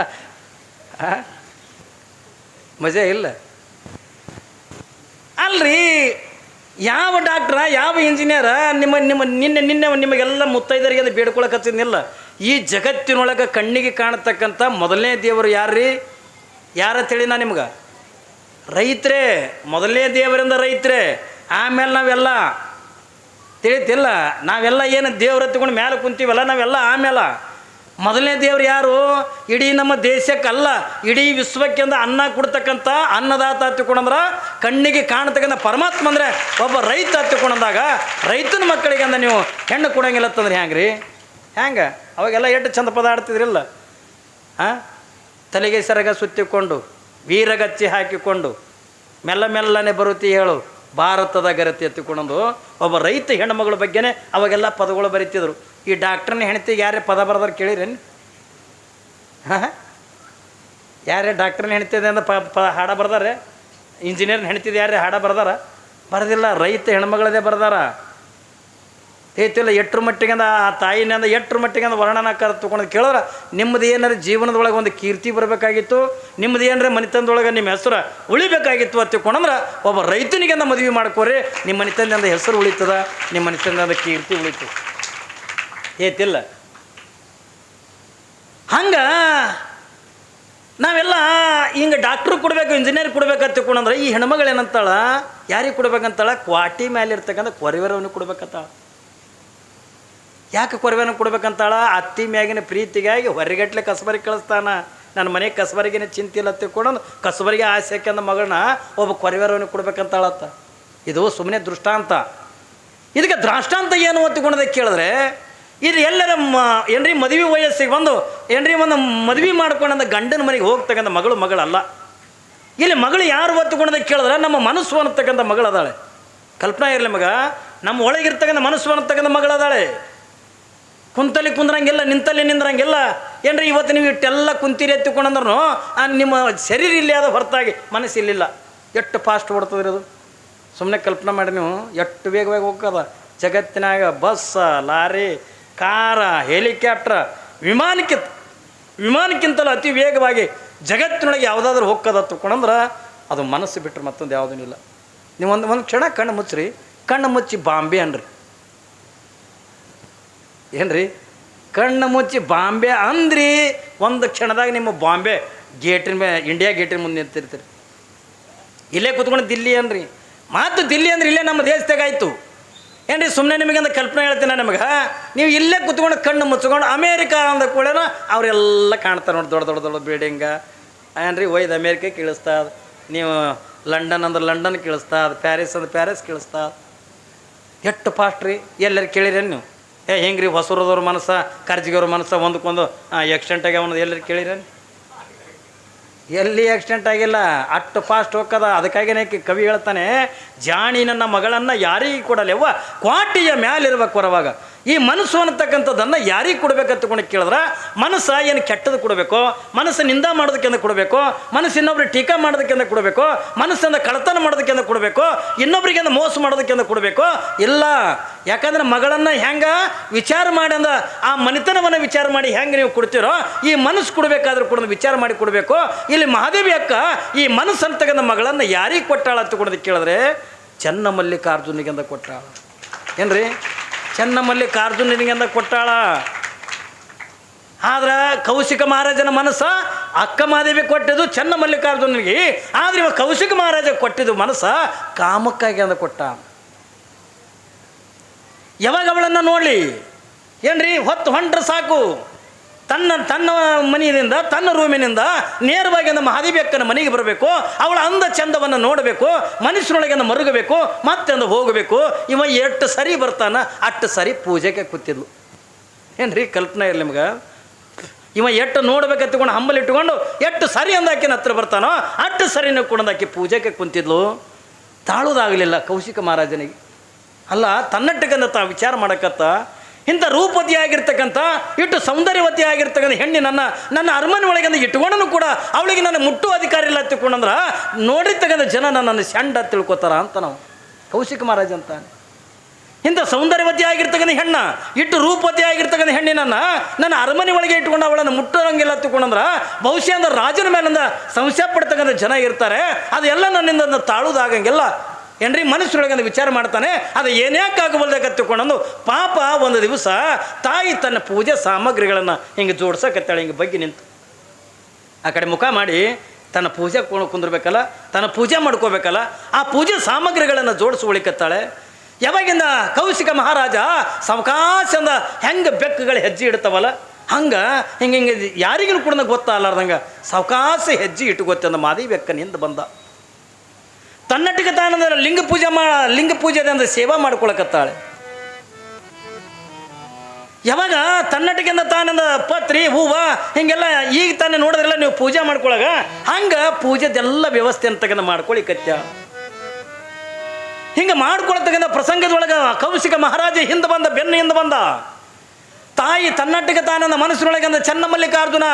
ಹಾಂ ಮಜಾ ಇಲ್ಲ. ಅಲ್ರಿ, ಯಾವ ಡಾಕ್ಟ್ರ, ಯಾವ ಇಂಜಿನಿಯರ ನಿಮ್ಮ ನಿಮ್ಮ ನಿನ್ನೆ ನಿನ್ನೆ ನಿಮಗೆಲ್ಲ ಮುತ್ತೈದರಿಗೆ ಅದು ಬೇಡ್ಕೊಳಕತ್ತಿದ್ನಿಲ್ಲ ಈ ಜಗತ್ತಿನೊಳಗೆ ಕಣ್ಣಿಗೆ ಕಾಣತಕ್ಕಂಥ ಮೊದಲನೇ ದೇವರು ಯಾರ್ರೀ? ಯಾರ ತಿಳಿ ನಾ ನಿಮ್ಗೆ? ರೈತರೇ, ಮೊದಲನೇ ದೇವರಿಂದ ರೈತರೇ, ಆಮೇಲೆ ನಾವೆಲ್ಲ. ತಿಳಿತಿಲ್ಲ, ನಾವೆಲ್ಲ ಏನು ದೇವ್ರ ತಗೊಂಡು ಮೇಲೆ ಕುಂತೀವಲ್ಲ, ನಾವೆಲ್ಲ ಆಮೇಲೆ. ಮೊದಲನೇ ದೇವ್ರು ಯಾರು? ಇಡೀ ನಮ್ಮ ದೇಶಕ್ಕಲ್ಲ, ಇಡೀ ವಿಶ್ವಕ್ಕೆಂದ ಅನ್ನ ಕೊಡ್ತಕ್ಕಂಥ ಅನ್ನದಾತ ಹತ್ತಿಕೊಂಡಂದ್ರೆ, ಕಣ್ಣಿಗೆ ಕಾಣತಕ್ಕಂಥ ಪರಮಾತ್ಮ ಅಂದರೆ ಒಬ್ಬ ರೈತ ಹತ್ತಿಕೊಂಡಂದಾಗ, ರೈತನ ಮಕ್ಕಳಿಗೆ ಅಂದ ನೀವು ಹೆಣ್ಣು ಕೊಡೋಂಗಿಲ್ಲ ಅಂತಂದ್ರೆ ಹ್ಯಾಂಗೆ ರೀ ಹ್ಯಾಂಗೆ ಅವಾಗೆಲ್ಲ ಎಷ್ಟು ಚಂದ ಪದ ಆಡ್ತಿದ್ರಿಲ್ಲ? ಹಾಂ? ತಲೆಗೆ ಸರಗ ಸುತ್ತಿಕೊಂಡು, ವೀರಗಚ್ಚಿ ಹಾಕಿಕೊಂಡು, ಮೆಲ್ಲ ಮೆಲ್ಲನೆ ಬರುತ್ತಿ ಹೇಳು, ಭಾರತದ ಗರತಿ ಎತ್ತಿಕೊಂಡು ಒಬ್ಬ ರೈತ ಹೆಣ್ಮಗಳ ಬಗ್ಗೆನೇ ಅವಾಗೆಲ್ಲ ಪದಗಳು ಬರೀತಿದ್ರು. ಈ ಡಾಕ್ಟ್ರನ್ನ ಹೆಣ್ತಿಗೆ ಯಾರೇ ಪದ ಬರೆದ್ರೆ ಕೇಳಿರೇನು? ಹಾಂ? ಯಾರೇ ಡಾಕ್ಟ್ರನ್ನ ಹೆಣ್ತಿದೆ ಅಂತ ಪ ಪ ಹಾಡ ಬರ್ದಾರೆ? ಇಂಜಿನಿಯರ್ನ ಹೆಣ್ತಿದ್ದು ಯಾರೇ ಹಾಡ ಬರ್ದಾರ? ಬರೆದಿಲ್ಲ, ರೈತ ಹೆಣ್ಮಗಳದೇ ಬರ್ದಾರ. ಐತಿಲ್ಲ ಎಟ್ರ ಮಟ್ಟಿಗೆ ಆ ತಾಯಿನಿಂದ ಎಟ್ರ ಮಟ್ಟಿಗೆ ವರ್ಣನಾಕಾರ ತೊಗೊಂಡು ಕೇಳಿದ್ರೆ ನಿಮ್ಮದು ಏನಾರ ಜೀವನದೊಳಗೆ ಒಂದು ಕೀರ್ತಿ ಬರಬೇಕಾಗಿತ್ತು, ನಿಮ್ಮದು ಏನಾರ ಮನೆತನದೊಳಗೆ ನಿಮ್ಮ ಹೆಸರು ಉಳಿಬೇಕಾಗಿತ್ತು ಅಂತ ತಿಳ್ಕೊಂಡ್ರೆ ಒಬ್ಬ ರೈತನಿಗೆ ಮದುವೆ ಮಾಡ್ಕೋರಿ, ನಿಮ್ಮ ಮನೆತನದಿಂದ ಹೆಸರು ಉಳಿತದ, ನಿಮ್ಮ ಮನೆತನದಿಂದ ಕೀರ್ತಿ ಉಳಿತು ಏತಿಲ್ಲ ಹಂಗೆ ನಾವೆಲ್ಲ ಹಿಂಗೆ ಡಾಕ್ಟ್ರು ಕೊಡಬೇಕು, ಇಂಜಿನಿಯರ್ ಕೊಡ್ಬೇಕಂತ ತಿಳ್ಕೊಂಡ್ರೆ ಈ ಹೆಣ್ಮಗಳು ಏನಂತಾಳ ಯಾರಿಗೆ ಕೊಡ್ಬೇಕಂತಾಳೆ? ಕ್ವಾಟಿ ಮೇಲೆ ಇರ್ತಕ್ಕಂಥ ಕೊರಿವರವನ್ನು ಕೊಡ್ಬೇಕಂತಾಳ. ಯಾಕೆ ಕೊರವೆನ ಕೊಡ್ಬೇಕಂತಾಳ? ಅತ್ತಿ ಮ್ಯಾಗಿನ ಪ್ರೀತಿಗಾಗಿ ಹೊರಗಟ್ಲೆ ಕಸಬರಿಗೆ ಕಳಿಸ್ತಾನ. ನನ್ನ ಮನೆ ಕಸಬರಿಗೇನೆ ಚಿಂತಿಲ್ಲ ತಿಳ್ಕೊಂಡು ಕಸಬರಿಗೆ ಆಸೆ ಹಾಕ್ಯಂದ ಮಗಳನ್ನ ಒಬ್ಬ ಕೊರವೆರವನಿಗೆ ಕೊಡ್ಬೇಕಂತಾಳತ್ತ. ಇದು ಸುಮ್ಮನೆ ದೃಷ್ಟಾಂತ. ಇದಕ್ಕೆ ದೃಷ್ಟಾಂತ ಏನು ಒತ್ತಿಕೊಂಡದಕ್ಕೆ ಕೇಳಿದ್ರೆ ಇದು ಎಲ್ಲರ ಮ, ಏನ್ರಿ ಮದುವೆ ವಯಸ್ಸಿಗೆ ಬಂದು, ಏನ್ರಿ ಒಂದು ಮದುವೆ ಮಾಡ್ಕೊಂಡಂದ ಗಂಡನ ಮನೆಗೆ ಹೋಗ್ತಕ್ಕಂಥ ಮಗಳು ಮಗಳಲ್ಲ. ಇಲ್ಲಿ ಮಗಳು ಯಾರು ಒತ್ತುಕೊಂಡದ ಕೇಳಿದ್ರೆ ನಮ್ಮ ಮನಸ್ಸು ಅನ್ನತಕ್ಕಂಥ ಮಗಳದಾಳೆ. ಕಲ್ಪನಾ ಇರಲಿ ಮಗ, ನಮ್ಮ ಒಳಗಿರ್ತಕ್ಕಂಥ ಮನಸ್ಸು ಅನ್ನತಕ್ಕಂಥ ಮಗಳದಾಳೆ. ಕುಂತಲ್ಲಿ ಕುಂದ್ರಂಗಿಲ್ಲ, ನಿಂತಲ್ಲಿ ನಿಂದ್ರಂಗಿಲ್ಲ, ಏನ್ರಿ ಇವತ್ತು ನೀವು ಇಟ್ಟೆಲ್ಲ ಕುಂತೀರಿ ಎತ್ತಿಕೊಂಡಂದ್ರೂ ನಿಮ್ಮ ಶರೀರ ಇಲ್ಲಿ ಆದ ಹೊರತಾಗಿ ಮನಸ್ಸು ಇಲ್ಲಿಲ್ಲ. ಎಷ್ಟು ಫಾಸ್ಟ್ ಓಡ್ತದ್ರಿ ಅದು? ಸುಮ್ಮನೆ ಕಲ್ಪನೆ ಮಾಡಿ ನೀವು, ಎಷ್ಟು ವೇಗವಾಗಿ ಹೋಗ್ತದ? ಜಗತ್ತಿನಾಗ ಬಸ್, ಲಾರಿ, ಕಾರ ಹೆಲಿಕ್ಯಾಪ್ಟ್ರ ವಿಮಾನಕ್ಕಿಂತ, ವಿಮಾನಕ್ಕಿಂತಲೂ ಅತಿ ವೇಗವಾಗಿ ಜಗತ್ತಿನೊಳಗೆ ಯಾವುದಾದ್ರೂ ಹೋಗ್ಕದ ತಿಳ್ಕೊಂಡಂದ್ರೆ ಅದು ಮನಸ್ಸು ಬಿಟ್ಟರೆ ಮತ್ತೊಂದು ಯಾವುದೂ ಇಲ್ಲ. ನೀವು ಒಂದು ಒಂದು ಕ್ಷಣ ಕಣ್ಣು ಮುಚ್ಚ್ರಿ. ಕಣ್ಣು ಮುಚ್ಚಿ ಬಾಂಬೆ ಅನ್ರಿ. ಏನ್ರಿ? ಕಣ್ಣು ಮುಚ್ಚಿ ಬಾಂಬೆ ಅಂದ್ರಿ. ಒಂದು ಕ್ಷಣದಾಗ ನಿಮ್ಮ ಬಾಂಬೆ ಗೇಟಿನ ಮೇ ಇಂಡಿಯಾ ಗೇಟಿನ ಮುಂದೆ ನಿಂತಿರ್ತೀರಿ. ಇಲ್ಲೇ ಕೂತ್ಕೊಂಡು ದಿಲ್ಲಿ ಅನ್ರಿ ಮಾತು ದಿಲ್ಲಿ ಅಂದ್ರೆ ಇಲ್ಲೇ ನಮ್ಮ ದೇಶದಾಗ ಆಯಿತು. ಏನ್ರಿ ಸುಮ್ಮನೆ ನಿಮಗೊಂದು ಕಲ್ಪನೆ ಹೇಳ್ತೀನಿ ನಿಮಗೆ. ನೀವು ಇಲ್ಲೇ ಕೂತ್ಕೊಂಡು ಕಣ್ಣು ಮುಚ್ಕೊಂಡು ಅಮೇರಿಕಾ ಅಂದ ಕೂಡ ಅವರೆಲ್ಲ ಕಾಣ್ತಾರೆ ನೋಡಿ, ದೊಡ್ಡ ದೊಡ್ಡ ದೊಡ್ಡ ಬಿಲ್ಡಿಂಗ ಏನ್ರಿ, ಒಯ್ದು ಅಮೇರಿಕಾ ಕೇಳಿಸ್ತಾ ನೀವು ಲಂಡನ್ ಅಂದ್ರೆ ಲಂಡನ್ ಕೇಳಿಸ್ತಾ ಪ್ಯಾರಿಸ್ ಅಂದ್ರೆ ಪ್ಯಾರಿಸ್ ಕೇಳಿಸ್ತಾ ಎಷ್ಟು ಫಾಸ್ಟ್ ರೀ ಎಲ್ಲರೂ ಕೇಳಿರೇನು ನೀವು? ಏ ಹೆಂಗೆ ರೀ ಹೊಸರದವ್ರ ಮನಸ್ಸ ಕರ್ಜಿಗವ್ರ ಮನಸ್ಸ ಒಂದಕ್ಕೊಂದು ಎಕ್ಸಿಡೆಂಟ್ ಆಗ್ಯಾವ ಎಲ್ಲರೂ ಕೇಳಿರೇನು? ಎಲ್ಲಿ ಆಕ್ಸಿಡೆಂಟ್ ಆಗಿಲ್ಲ ಅಷ್ಟು ಫಾಸ್ಟ್ ಹೋಗ್ಕದ, ಅದಕ್ಕಾಗಿನೇ ಕವಿ ಹೇಳ್ತಾನೆ, ಜಾಣಿ ನನ್ನ ಮಗಳನ್ನು ಯಾರಿಗೆ ಕೊಡಲೆವ್ವ, ಕ್ವಾಟಿಯ ಮ್ಯಾಲಿರ್ಬೇಕು ಹೊರವಾಗ. ಈ ಮನಸ್ಸು ಅನ್ನತಕ್ಕಂಥದ್ದನ್ನು ಯಾರಿಗೆ ಕೊಡ್ಬೇಕಂತ ತಿಳ್ಕೊಂಡು ಕೇಳಿದ್ರೆ, ಮನಸ್ಸು ಏನು ಕೆಟ್ಟದ್ದು ಕೊಡಬೇಕು, ಮನಸ್ಸು ನಿಂದ ಮಾಡೋದಕ್ಕಿಂತ ಕೊಡಬೇಕು, ಮನಸ್ಸು ಇನ್ನೊಬ್ರಿಗೆ ಟೀಕಾ ಮಾಡೋದಕ್ಕಿಂತ ಕೊಡಬೇಕು, ಮನಸ್ಸನ್ನು ಕಳತನ ಮಾಡೋದಕ್ಕಿಂತ ಕೊಡಬೇಕು ಇನ್ನೊಬ್ರಿಗೆಂದ ಮೋಸ ಮಾಡೋದಕ್ಕಿಂತ ಕೊಡಬೇಕು, ಇಲ್ಲ. ಯಾಕಂದ್ರೆ ಮಗಳನ್ನು ಹೆಂಗೆ ವಿಚಾರ ಮಾಡಿ ಅಂದ, ಆ ಮನೆತನವನ್ನು ವಿಚಾರ ಮಾಡಿ ಹೆಂಗೆ ನೀವು ಕೊಡ್ತೀರೋ, ಈ ಮನಸ್ಸು ಕೊಡಬೇಕಾದ್ರೂ ಕೂಡ ವಿಚಾರ ಮಾಡಿ ಕೊಡಬೇಕು. ಇಲ್ಲಿ ಮಹಾದೇವಿ ಅಕ್ಕ ಈ ಮನಸ್ಸು ಅಂತಕ್ಕಂಥ ಮಗಳನ್ನು ಯಾರಿಗೆ ಕೊಟ್ಟಾಳ ಅಂತ ಕೊಡೋದಕ್ಕೆ ಕೇಳಿದ್ರೆ ಚೆನ್ನ ಮಲ್ಲಿಕಾರ್ಜುನಿಗೆಂದ ಕೊಟ್ಟಾಳ. ಏನ್ರಿ? ಚೆನ್ನ ಅಂದ ಕೊಟ್ಟಾಳ. ಆದ್ರೆ ಕೌಶಿಕ ಮಹಾರಾಜನ ಮನಸ್ಸ ಅಕ್ಕ ಮಹಾದೇವಿ ಕೊಟ್ಟಿದ್ದು ಚೆನ್ನ ಮಲ್ಲಿಕಾರ್ಜುನನಿಗೆ ಆದ್ರೆ ಇವಾಗ ಕೌಶಿಕ ಮಹಾರಾಜ ಕೊಟ್ಟಿದ್ದು ಮನಸ್ಸ ಕಾಮಕ್ಕಾಗಿ ಅಂದ ಕೊಟ್ಟ. ಯಾವಾಗ ಅವಳನ್ನು ನೋಡಲಿ? ಏನ್ರಿ, ಹೊತ್ತು ಹೊಂಟ್ರೆ ಸಾಕು. ತನ್ನ ತನ್ನ ಮನೆಯಿಂದ, ತನ್ನ ರೂಮಿನಿಂದ ನೇರವಾಗಿ ನಮ್ಮ ಮಹಾದೇವಿಯಕ್ಕನ ಮನೆಗೆ ಬರಬೇಕು. ಅವಳ ಅಂದ ಚಂದವನ್ನು ನೋಡಬೇಕು. ಮನುಷ್ಯನೊಳಗೆ ಮರುಗಬೇಕು. ಮತ್ತೆ ಅಂದು ಹೋಗಬೇಕು. ಇವ ಎಷ್ಟು ಸರಿ ಬರ್ತಾನ, ಅಷ್ಟು ಸರಿ ಪೂಜೆಗೆ ಕೂತಿದ್ಲು. ಏನ್ರಿ ಕಲ್ಪನೆ ಇರಲಿ ನಿಮ್ಗೆ? ಇವ ಎಷ್ಟು ನೋಡ್ಬೇಕು ಅಂತಕೊಂಡು ಹಂಬಲ್ ಇಟ್ಟುಕೊಂಡು ಎಷ್ಟು ಸರಿ ಅಂದಾಕಿನ ಹತ್ರ ಬರ್ತಾನೋ, ಅಷ್ಟು ಸರಿನ ಕುಣದಾಕಿ ಪೂಜೆಗೆ ಕುಂತಿದ್ಲು. ತಾಳೋದಾಗಲಿಲ್ಲ ಕೌಶಿಕ ಮಹಾರಾಜನಿಗೆ. ಅಲ್ಲ, ತನ್ನಟ್ಟಕ್ಕಂತ ತಾ ವಿಚಾರ ಮಾಡಕತ್ತ? ಇಂಥ ರೂಪತಿಯಾಗಿರ್ತಕ್ಕಂಥ, ಇಟ್ಟು ಸೌಂದರ್ಯವತಿ ಆಗಿರ್ತಕ್ಕಂಥ ಹೆಣ್ಣಿ ನನ್ನ ನನ್ನ ಅರಮನೆ ಒಳಗೆ ಇಟ್ಕೊಂಡನು ಕೂಡ ಅವಳಿಗೆ ನನ್ನ ಮುಟ್ಟು ಅಧಿಕಾರ ಇಲ್ಲ ತಿಳ್ಕೊಂಡಂದ್ರೆ ನೋಡಿರ್ತಕ್ಕಂಥ ಜನ ನನ್ನ ಸೆಂಡ ತಿಳ್ಕೊತಾರ ಅಂತ ನಾವು. ಕೌಶಿಕ ಮಹಾರಾಜ್ ಅಂತ. ಇಂಥ ಸೌಂದರ್ಯವತಿ ಆಗಿರ್ತಕ್ಕಂಥ ಹೆಣ್ಣ, ಇಟ್ಟು ರೂಪತಿ ಆಗಿರ್ತಕ್ಕಂಥ ಹೆಣ್ಣಿನನ್ನ ನನ್ನ ಅರಮನೆ ಒಳಗೆ ಇಟ್ಕೊಂಡು ಅವಳನ್ನು ಮುಟ್ಟೋರಂಗಿಲ್ಲ ತಿಳ್ಕೊಂಡಂದ್ರೆ ಬಹುಶಃ ಅಂದ್ರೆ ರಾಜನ ಮೇಲಿಂದ ಸಂಶಯ ಪಡ್ತಕ್ಕಂಥ ಜನ ಇರ್ತಾರೆ. ಅದೆಲ್ಲ ನನ್ನಿಂದ ತಾಳುದಾಗಂಗಿಲ್ಲ. ಏನ್ರಿ? ಮನಸ್ಸೊಳಗೆ ವಿಚಾರ ಮಾಡ್ತಾನೆ, ಅದು ಏನ್ಯಾಕಾಗಬಲ್ದಾಗ ತಿಳ್ಕೊಂಡು ಪಾಪ ಒಂದು ದಿವಸ ತಾಯಿ ತನ್ನ ಪೂಜೆ ಸಾಮಗ್ರಿಗಳನ್ನು ಹಿಂಗೆ ಜೋಡ್ಸಕತ್ತಾಳೆ, ಹಿಂಗೆ ಬಗ್ಗೆ ನಿಂತು. ಆ ಕಡೆ ಮುಖ ಮಾಡಿ, ತನ್ನ ಪೂಜೆ ಕುಂದಿರ್ಬೇಕಲ್ಲ, ತನ್ನ ಪೂಜೆ ಮಾಡ್ಕೋಬೇಕಲ್ಲ, ಆ ಪೂಜೆ ಸಾಮಗ್ರಿಗಳನ್ನು ಜೋಡಿಸ್ಕೊಳಿಕತ್ತಾಳೆ ಯಾವಾಗಿಂದ ಕೌಶಿಕ ಮಹಾರಾಜ ಸಾವಕಾಶಂದ ಹೆಂಗೆ ಬೆಕ್ಕುಗಳು ಹೆಜ್ಜೆ ಇಡ್ತಾವಲ್ಲ, ಹಂಗೆ ಹಿಂಗೆ ಹಿಂಗೆ ಯಾರಿಗೂ ಕೂಡ ಗೊತ್ತಾಗಲಾರ್ದಂಗೆ ಸಾವಕಾಶ ಹೆಜ್ಜೆ ಇಟ್ಟು ಗೊತ್ತಂದ ಮಾದಿ ಬೆಕ್ಕನಿಂದ ಬಂದ. ತನ್ನಟ್ಟಿಗೆ ತಾನಂದ್ರೆ ಲಿಂಗ ಪೂಜೆ ಮಾ, ಲಿಂಗ ಪೂಜೆದಿಂದ ಸೇವಾ ಮಾಡ್ಕೊಳಕತ್ತಾಳೆ. ಯಾವಾಗ ತನ್ನಟಿಗೆಂದ ತಾನಂದ ಪತ್ರಿ, ಹೂವ, ಹಿಂಗೆಲ್ಲ ಈಗ ತಾನೇ ನೋಡಿದ್ರೆಲ್ಲ ನೀವು ಪೂಜೆ ಮಾಡ್ಕೊಳಗ, ಹಂಗೆ ಪೂಜೆದೆಲ್ಲ ವ್ಯವಸ್ಥೆ ಅಂತಕ್ಕಂಥ ಮಾಡ್ಕೊಳ್ಳಿ ಕತ್ಯ ಹಿಂಗೆ ಮಾಡ್ಕೊಳ್ತಕ್ಕಂಥ ಪ್ರಸಂಗದೊಳಗೆ ಕೌಶಿಕ ಮಹಾರಾಜ ಹಿಂದೆ ಬಂದ, ಬೆನ್ನ ಹಿಂದೆ ಬಂದ. ತಾಯಿ ತನ್ನಟ್ಟಿಗೆ ತಾನಂದ ಮನಸ್ಸಿನೊಳಗೆ ಅಂದ ಚೆನ್ನ ಮಲ್ಲಿಕಾರ್ಜುನ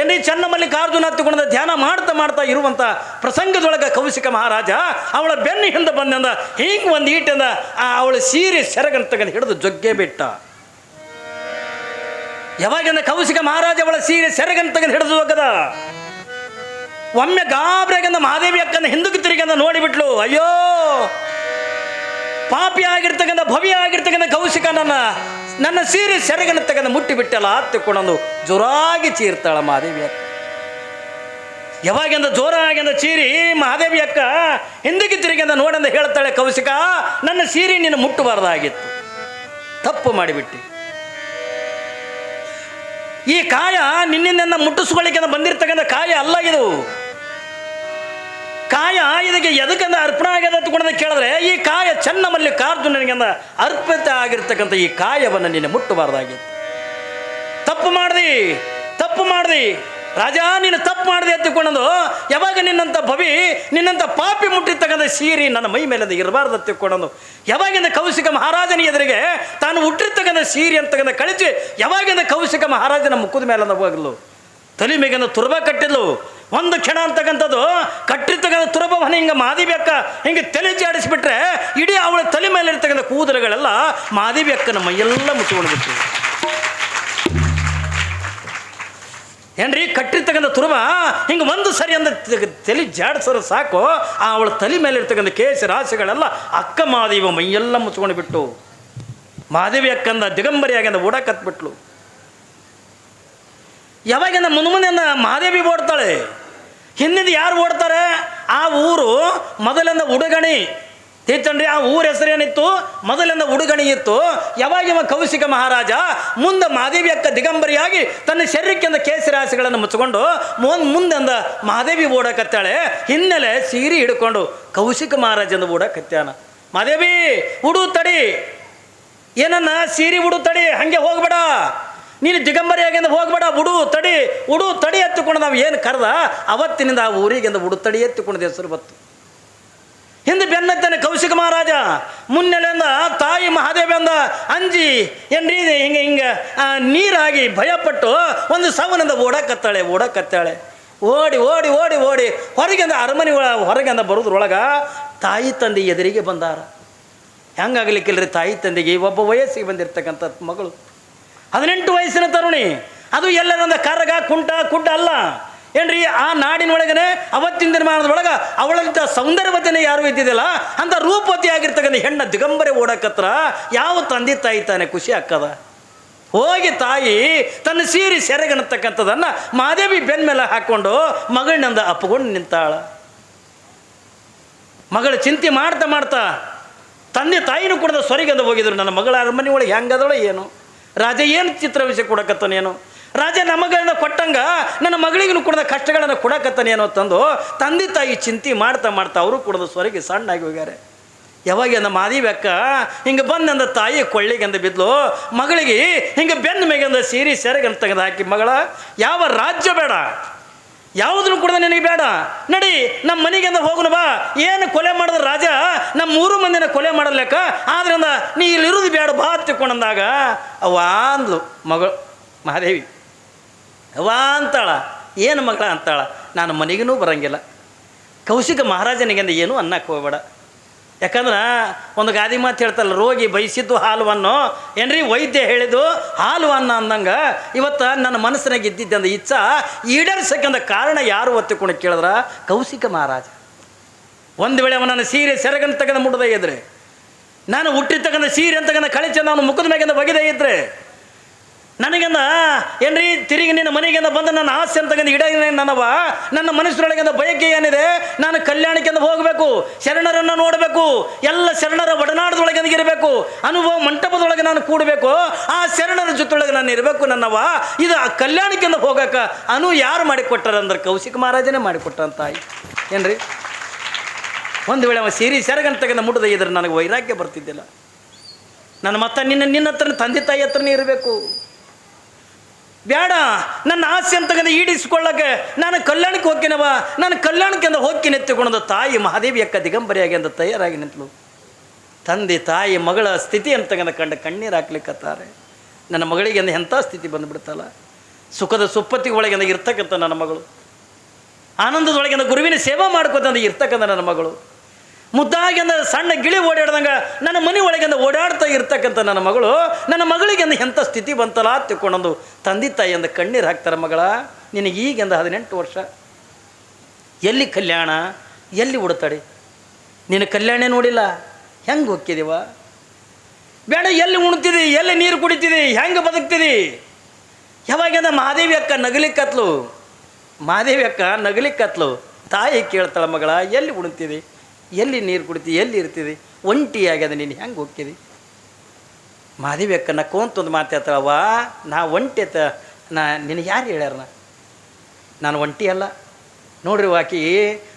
ಏನ್ರಿ ಚೆನ್ನ ಮಲ್ಲಿಕಾರ್ಜುನ ಹತ್ತಿಕೊಂಡ ಧ್ಯಾನ ಮಾಡ್ತಾ ಮಾಡ್ತಾ ಇರುವಂಥ ಪ್ರಸಂಗದೊಳಗೆ ಕೌಶಿಕ ಮಹಾರಾಜ ಅವಳ ಬೆನ್ನ ಹಿಂದೆ ಬಂದಂದ, ಹಿಂಗೆ ಒಂದು ಈಟಿಂದ ಆ ಅವಳ ಸೀರೆ ಸೆರಗಂತಕ್ಕಂಥ ಹಿಡಿದು ಜೊಗ್ಗೆ ಬಿಟ್ಟ. ಯಾವಾಗಿಂದ ಕೌಶಿಕ ಮಹಾರಾಜ ಅವಳ ಸೀರೆ ಸೆರಗಂತಕ್ಕಂಥ ಹಿಡಿದು ಹೋಗದ? ಒಮ್ಮೆ ಗಾಬ್ರಾಗಂದ ಮಹಾದೇವಿ ಅಕ್ಕನ ಹಿಂದಕ್ಕೆ ತಿರುಗಂದ ನೋಡಿಬಿಟ್ಲು ಅಯ್ಯೋ, ಪಾಪಿ ಆಗಿರ್ತಕ್ಕಂಥ ಭವ್ಯ ಆಗಿರ್ತಕ್ಕಂಥ ಕೌಶಿಕ ನನ್ನ ನನ್ನ ಸೀರೆ ಸೆರಗನ ತೆಗೆದು ಮುಟ್ಟಿ ಬಿಟ್ಟಲ್ಲ ಹತ್ತಿಕೊಂಡೊಂದು ಜೋರಾಗಿ ಚೀರ್ತಾಳ ಮಹಾದೇವಿ ಅಕ್ಕ. ಯಾವಾಗಿಂದ ಜೋರಾಗಿಂದ ಚೀರಿ ಮಹಾದೇವಿ ಅಕ್ಕ, ಹಿಂದಕ್ಕೆ ತಿರುಗಿಂದ ನೋಡಂದ ಹೇಳ್ತಾಳೆ ಕೌಶಿಕ, ನನ್ನ ಸೀರೆ ನೀನು ಮುಟ್ಟಬಾರ್ದಾಗಿತ್ತು. ತಪ್ಪು ಮಾಡಿಬಿಟ್ಟಿ. ಈ ಕಾಯ ನಿನ್ನಿಂದ ಮುಟ್ಟಿಸ್ಕೊಳ್ಳಿಕ್ಕೆ ಬಂದಿರ್ತಕ್ಕಂಥ ಕಾಯ ಅಲ್ಲ ಇದು. ಕಾಯ ಇದಕ್ಕೆ ಎದಕ್ಕಂದ ಅರ್ಪಣ ಆಗ್ಯದ ತಗೊಂಡ ಕೇಳಿದ್ರೆ, ಈ ಕಾಯ ಚೆನ್ನ ಮಲ್ಲಿಕಾರ್ಜುನನಿಗಂದ ಅರ್ಪಿತ ಆಗಿರ್ತಕ್ಕಂಥ ಈ ಕಾಯವನ್ನು ನೀನು ಮುಟ್ಟಬಾರ್ದಾಗಿತ್ತು ತಪ್ಪು ಮಾಡ್ದಿ ತಪ್ಪು ಮಾಡ್ದಿ. ರಾಜ, ನೀನು ತಪ್ಪು ಮಾಡಿದೆ ಎತ್ತಿಕೊಂಡು ಯಾವಾಗ ನಿನ್ನಂಥ ಭವಿ ನಿನ್ನಂಥ ಪಾಪಿ ಮುಟ್ಟಿರ್ತಕ್ಕಂಥ ಸೀರಿ ನನ್ನ ಮೈ ಮೇಲೆ ಇರಬಾರ್ದು ಎತ್ತಿಕೊಂಡು ಯಾವಾಗಿಂದ ಕೌಶಿಕ ಮಹಾರಾಜನ ಎದುರಿಗೆ ತಾನು ಹುಟ್ಟಿರ್ತಕ್ಕಂಥ ಸೀರಿ ಅಂತಕ್ಕಂಥ ಕಳಿಸಿ ಯಾವಾಗಿಂದ ಕೌಶಿಕ ಮಹಾರಾಜನ ಮುಖದ ಮೇಲೆ ಹೋಗಲು? ತಲೆ ಮೇಗಿಂದ ತುರ್ಬ ಕಟ್ಟಿದ್ಲು. ಒಂದು ಕ್ಷಣ ಅಂತಕ್ಕಂಥದ್ದು ಕಟ್ಟಿರ್ತಕ್ಕಂಥ ತುರಬವನ ಹಿಂಗೆ ಮಾದಿಬೇಕ ಹಿಂಗೆ ತಲೆ ಜಾಡಿಸ್ಬಿಟ್ರೆ ಇಡೀ ಅವಳ ತಲೆ ಮೇಲೆ ಇರ್ತಕ್ಕಂಥ ಕೂದಲುಗಳೆಲ್ಲ ಮಾದಿಬೇಕನ ಮೈಯೆಲ್ಲ ಮುಚ್ಚಿಕೊಂಡು ಏನ್ರಿ? ಕಟ್ಟಿರ್ತಕ್ಕಂಥ ತುರುಬ ಹಿಂಗೆ ಒಂದು ಸರಿ ಅಂದ ತಲೆ ಜಾಡಿಸೋರು ಸಾಕು, ಆ ಅವಳ ತಲೆ ಮೇಲೆ ಇರ್ತಕ್ಕಂಥ ರಾಶಿಗಳೆಲ್ಲ ಅಕ್ಕ ಮಾದೇವ ಮೈಯೆಲ್ಲ ಮುಚ್ಕೊಂಡು ಬಿಟ್ಟು ಮಾದೇವಿ ಅಕ್ಕಂದ ದಿಗಂಬರಿಯಾಗಿಂದ ಓಡಾಕತ್ಬಿಟ್ಲು ಯಾವಾಗಿಂದ ಮುನ್ಮುನೆಯಿಂದ ಮಾದೇವಿ ಓಡ್ತಾಳೆ? ಹಿಂದಿಂದ ಯಾರು ಓಡ್ತಾರೆ? ಆ ಊರು ಮೊದಲಿಂದ ಉಡುಗಣಿ. ತೀರ್ಥಂಡ್ರಿ ಆ ಊರ ಹೆಸರೇನಿತ್ತು ಮೊದಲಿಂದ ಉಡುಗಣಿ ಇತ್ತು. ಯಾವಾಗ ಇವ ಕೌಶಿಕ ಮಹಾರಾಜ? ಮುಂದೆ ಮಹಾದೇವಿ ಅಕ್ಕ ದಿಗಂಬರಿಯಾಗಿ ತನ್ನ ಶರೀರಕ್ಕಿಂದ ಕೇಸರಾಸಿಗಳನ್ನು ಮುಚ್ಚಿಕೊಂಡು ಮುಂದೆ ಮುಂದೆಂದ ಮಹಾದೇವಿ ಓಡಕತ್ತಾಳೆ. ಹಿನ್ನೆಲೆ ಸೀರೆ ಹಿಡ್ಕೊಂಡು ಕೌಶಿಕ ಮಹಾರಾಜಂದ ಓಡಕತ್ತಾನ. ಮಹಾದೇವಿ, ಉಡು ತಡಿ. ಏನನ್ನ? ಸೀರೆ ಉಡು ತಡಿ. ಹಂಗೆ ಹೋಗ್ಬೇಡ. ನೀನು ದಿಗಂಬರಿಯಾಗಿಂದ ಹೋಗ್ಬೇಡ, ಉಡು, ತಡಿ ಉಡು, ತಡಿ ಎತ್ತಿಕೊಂಡು ನಾವು ಏನು ಕರೆದ, ಅವತ್ತಿನಿಂದ ಆ ಊರಿಗಿಂದ ಉಡು, ತಡಿ ಎತ್ತಿಕೊಂಡು ಹೆಸರು ಬತ್ತು. ಹಿಂದೆ ಬೆನ್ನತ್ತಾನೆ ಕೌಶಿಕ ಮಹಾರಾಜ, ಮುನ್ನೆಲೆಯಿಂದ ತಾಯಿ ಮಹಾದೇವಿ ಅಂದ ಅಂಜಿ ಏನ್ರಿ ಹಿಂಗೆ ಹಿಂಗೆ ನೀರಾಗಿ ಭಯಪಟ್ಟು ಒಂದು ಸವನಿಂದ ಓಡಕತ್ತಾಳೆ ಓಡಕತ್ತಾಳೆ. ಓಡಿ ಓಡಿ ಓಡಿ ಓಡಿ ಹೊರಗಿಂದ ಅರಮನೆ ಹೊರಗಿಂದ ಬರೋದ್ರೊಳಗ ತಾಯಿ ತಂದೆ ಎದುರಿಗೆ ಬಂದಾರ. ಹೆಂಗಾಗ್ಲಿಕ್ಕಿಲ್ರಿ ತಾಯಿ ತಂದೆಗೆ, ಒಬ್ಬ ವಯಸ್ಸಿಗೆ ಬಂದಿರ್ತಕ್ಕಂಥ ಮಗಳು. ಹದಿನೆಂಟು ವಯಸ್ಸಿನ ತರುಣಿ. ಅದು ಎಲ್ಲರಂದ ಕರಗ, ಕುಂಟ, ಕುಡ್ಡ ಅಲ್ಲ. ಏನ್ರಿ, ಆ ನಾಡಿನೊಳಗನೆ, ಅವತ್ತಿನ ದಿನಮಾನದೊಳಗೆ ಅವಳಂತ ಸೌಂದರ್ಯವತಿನೇ ಯಾರು ಇದ್ದಿದ್ದಿಲ್ಲ? ಅಂತ ರೂಪವತಿ ಆಗಿರ್ತಕ್ಕಂಥ ಹೆಣ್ಣ ದಿಗಂಬರೆ ಓಡಕತ್ರ ಯಾವ ತಂದೆ ತಾಯಿ ತಾನೆ ಖುಷಿ ಆಕ್ಕದ ಹೋಗಿ ತಾಯಿ, ತನ್ನ ಸೀರೆ ಸೆರೆಗಣತಕ್ಕಂಥದ್ದನ್ನು ಮಾದೇವಿ ಬೆನ್ನ ಮೇಲೆ ಹಾಕ್ಕೊಂಡು ಮಗಳನ್ನಂದ ಅಪ್ಪಗೊಂಡು ನಿಂತಾಳ. ಮಗಳು ಚಿಂತೆ ಮಾಡ್ತಾ ಮಾಡ್ತಾ ತಂದೆ ತಾಯಿನೂ ಕೂಡ ಸ್ವರಿಗಂದ ಹೋಗಿದ್ರು. ನನ್ನ ಮಗಳ ಅರಮನೆ ಒಳಗೆ ಹೆಂಗದಳ ಏನು? ರಾಜ ಏನು ಚಿತ್ರ ವಿಷಯ ಕೊಡಕತ್ತಾನೇನು ರಾಜ ನಮಗಳನ್ನ ಕೊಟ್ಟಂಗ ನನ್ನ ಮಗಳಿಗೂ ಕೂಡ ಕಷ್ಟಗಳನ್ನು ಕೊಡಕತ್ತಾನೇನೋ ತಂದು ತಂದೆ ತಾಯಿ ಚಿಂತೆ ಮಾಡ್ತಾ ಮಾಡ್ತಾ ಅವರು ಕೂಡ ಸ್ವರಿಗೆ ಸಣ್ಣಾಗಿ ಹೋಗ್ಯಾರೆ. ಯಾವಾಗ ಮಾದಿವಿ ಅಕ್ಕ, ಹಿಂಗೆ ಬಂದಂದ ತಾಯಿ ಕೊಳ್ಳಿಗೆಂದು ಬಿದ್ಲು, ಮಗಳಿಗೆ ಹಿಂಗೆ ಬೆನ್ನ ಮೇಗಂದ ಸೀರೆ ಸೆರಗಂತ ತೆಗೆದು ಹಾಕಿ, ಮಗಳ, ಯಾವ ರಾಜ್ಯ ಬೇಡ. ಯಾವುದನ್ನು ಕೂಡ ನಿನಗೆ ಬೇಡ. ನಡಿ, ನಮ್ಮ ಮನೆಗೆಂದ ಹೋಗುನು ಬಾ. ಏನು ಕೊಲೆ ಮಾಡಿದ ರಾಜ, ನಮ್ಮ ಮೂರು ಮಂದಿನ ಕೊಲೆ ಮಾಡಲೇಕ ಆದ್ರಿಂದ ನೀ ಇಲ್ಲಿರೋದು ಬೇಡ, ಬಾ ತಿಳ್ಕೊಂಡಂದಾಗ, ಅವ್ವ ಅಂದ್ಲು ಮಗಳು, ಮಹಾದೇವಿ. ಅವ್ವ ಅಂತಾಳ, ಏನು ಮಗಳ ಅಂತಾಳ? ನಾನು ಮನೆಗೂ ಬರಂಗಿಲ್ಲ. ಕೌಶಿಕ ಮಹಾರಾಜನಿಗೆಂದ ಏನೂ ಅನ್ನಕ್ಕೆ ಹೋಗ್ಬೇಡ. ಯಾಕಂದ್ರೆ ಒಂದು ಗಾದಿ ಮಾತು ಹೇಳ್ತಲ್ಲ, ರೋಗಿ ಬಯಸಿದ್ದು ಹಾಲುವನ್ನು. ಏನ್ರಿ ವೈದ್ಯ ಹೇಳಿದ್ದು ಹಾಲು ಅನ್ನ ಅಂದಂಗೆ ಇವತ್ತು ನನ್ನ ಮನಸ್ಸಿನಾಗ ಇದ್ದಿದ್ದಂದ ಇಚ್ಛ ಈಡೇರಿಸಕ್ಕಂಥ ಕಾರಣ ಯಾರು ಒತ್ತಿಕೊಂಡು ಕೇಳಿದ್ರ, ಕೌಶಿಕ ಮಹಾರಾಜ. ಒಂದು ವೇಳೆ ಅವನನ್ನು ಸೀರೆ ಸೆರಗನ್ನು ತೆಗೆದು ಮುಟ್ಟದೇ ಇದ್ರೆ, ನಾನು ಹುಟ್ಟಿ ತಗೊಂಡ ಸೀರೆ ಅಂತಕ್ಕಂಥ ಕಳಿಚ ನಾನು ಮುಖದ ಮ್ಯಾಗಿಂದ ಬಗೆದೇ ಇದ್ರೆ ನನಗೆಂದ, ಏನ್ರಿ, ತಿರುಗಿ ನಿನ್ನ ಮನೆಗೆಂದ ಬಂದ ನನ್ನ ಆಸೆ ಅಂತಕ್ಕಂಥ ಇಡ ನನ್ನವ ನನ್ನ ಮನಸ್ಸಿನೊಳಗಿಂದ ಬಯಕೆ ಏನಿದೆ? ನಾನು ಕಲ್ಯಾಣಕ್ಕೆಂದ ಹೋಗಬೇಕು, ಶರಣರನ್ನು ನೋಡಬೇಕು, ಎಲ್ಲ ಶರಣರ ಒಡನಾಡದೊಳಗೆ ಇರಬೇಕು ಅನುಭವ ಮಂಟಪದೊಳಗೆ ನಾನು ಕೂಡಬೇಕು, ಆ ಶರಣರ ಜೊತೆಯೊಳಗೆ ನಾನು ಇರಬೇಕು ನನ್ನವ ಇದು ಆ ಕಲ್ಯಾಣಕ್ಕೆಂದ ಹೋಗಕ್ಕೆ ಅನು ಯಾರು ಮಾಡಿಕೊಟ್ಟಾರ ಅಂದ್ರೆ ಕೌಶಿಕ ಮಹಾರಾಜನೇ ಮಾಡಿಕೊಟ್ಟಂತ ಏನ್ರಿ? ಒಂದು ವೇಳೆ ಅವ ಸೀರಿ ತೆಗೆದ ಮುಟ್ಟದ ಇದ್ರೆ ನನಗೆ ವೈರಾಗ್ಯ ಬರ್ತಿದ್ದಿಲ್ಲ. ನನ್ನ ಮತ್ತೆ ನಿನ್ನ ನಿನ್ನ ಹತ್ರ ತಂದೆ ತಾಯಿ ಹತ್ರನೇ ಇರಬೇಕು. ಬೇಡ ನನ್ನ ಆಸೆ ಅಂತಕ್ಕಂಥ ಈಡಿಸ್ಕೊಳ್ಳಕ್ಕೆ ನಾನು ಕಲ್ಯಾಣಕ್ಕೆ ಹೋಗ್ತೀನವ ನಾನು ಕಲ್ಯಾಣಕ್ಕೆ ಅಂತ ಹೋಗ್ತೀನಿ ಎತ್ತಿಕೊಂಡು ತಾಯಿ ಮಹಾದೇವಿ ಅಕ್ಕ ದಿಗಂಬರಿಯಾಗಿ ಅಂತ ತಯಾರಾಗಿ ನಿಂತಳು ತಂದೆ, ತಾಯಿ, ಮಗಳ ಸ್ಥಿತಿ ಅಂತಕ್ಕಂಥ ಕಂಡ ಕಣ್ಣೀರು ಹಾಕ್ಲಿಕ್ಕತ್ತಾರೆ ನನ್ನ ಮಗಳಿಗೆ ಅಂದ ಎಂಥ ಸ್ಥಿತಿ ಬಂದುಬಿಡ್ತಲ್ಲ. ಸುಖದ ಸುಪ್ಪತ್ತಿ ಒಳಗಿಂದ ಇರ್ತಕ್ಕಂಥ ನನ್ನ ಮಗಳು. ಆನಂದದೊಳಗಿಂದ ಗುರುವಿನ ಸೇವಾ ಮಾಡ್ಕೋತಂದ ಇರ್ತಕ್ಕಂಥ ನನ್ನ ಮಗಳು. ಮುದ್ದಾಗಿ ಅಂದ ಸಣ್ಣ ಗಿಳಿ ಓಡಾಡ್ದಂಗ ನನ್ನ ಮನೆ ಒಳಗಿಂದ ಓಡಾಡ್ತಾ ಇರ್ತಕ್ಕಂಥ ನನ್ನ ಮಗಳು, ನನ್ನ ಮಗಳಿಗೆ ಅಂದ ಎಂಥ ಸ್ಥಿತಿ ಬಂತಲ್ಲ ತಿಳ್ಕೊಂಡೊಂದು, ತಂದೆ ತಾಯಿ ಅಂದ ಕಣ್ಣೀರು ಹಾಕ್ತಾರೆ ಮಗಳ, ನಿನಗೆ ಈಗಿಂದ ಹದಿನೆಂಟು ವರ್ಷ. ಎಲ್ಲಿ ಕಲ್ಯಾಣ, ಎಲ್ಲಿ ಉಡ್ತಾಳೆ ನಿನ್ನ ಕಲ್ಯಾಣ ನೋಡಿಲ್ಲ, ಹೆಂಗೆ ಹೋಗ್ತಿದೀವ? ಬೇಡ, ಎಲ್ಲಿ ಉಣ್ತಿದಿ, ಎಲ್ಲಿ ನೀರು ಕುಡಿತಿದಿ, ಹೆಂಗೆ ಬದುಕ್ತಿದಿ? ಯಾವಾಗಿಂದ ಮಹಾದೇವಿ ಅಕ್ಕ ನಗಲಿಕ್ಕತ್ಲು ಮಹಾದೇವಿ ಅಕ್ಕ ನಗಲಿಕ್ಕತ್ಲು ತಾಯಿ ಕೇಳ್ತಾಳೆ ಮಗಳ, ಎಲ್ಲಿ ಉಣ್ತಿದಿ? ಎಲ್ಲಿ ನೀರು ಕುಡಿತಿ, ಎಲ್ಲಿ ಇರ್ತೀವಿ? ಒಂಟಿಯಾಗಿ ಅದು ನೀನು ಹೆಂಗೆ ಹೋಗ್ತೀವಿ ಮಾದಿಬೇಕ ನಕ್ಕೊಂತ ಒಂದು ಮಾತಾಡ್ತಾವ ನಾ ಒಂಟಿ ಅತ್ತ ನಾ, ನಿನಗೆ ಯಾರು ಹೇಳ್ಯಾರ ನಾ ನಾನು ಒಂಟಿ ಅಲ್ಲ. ನೋಡ್ರಿ ಆಕಿ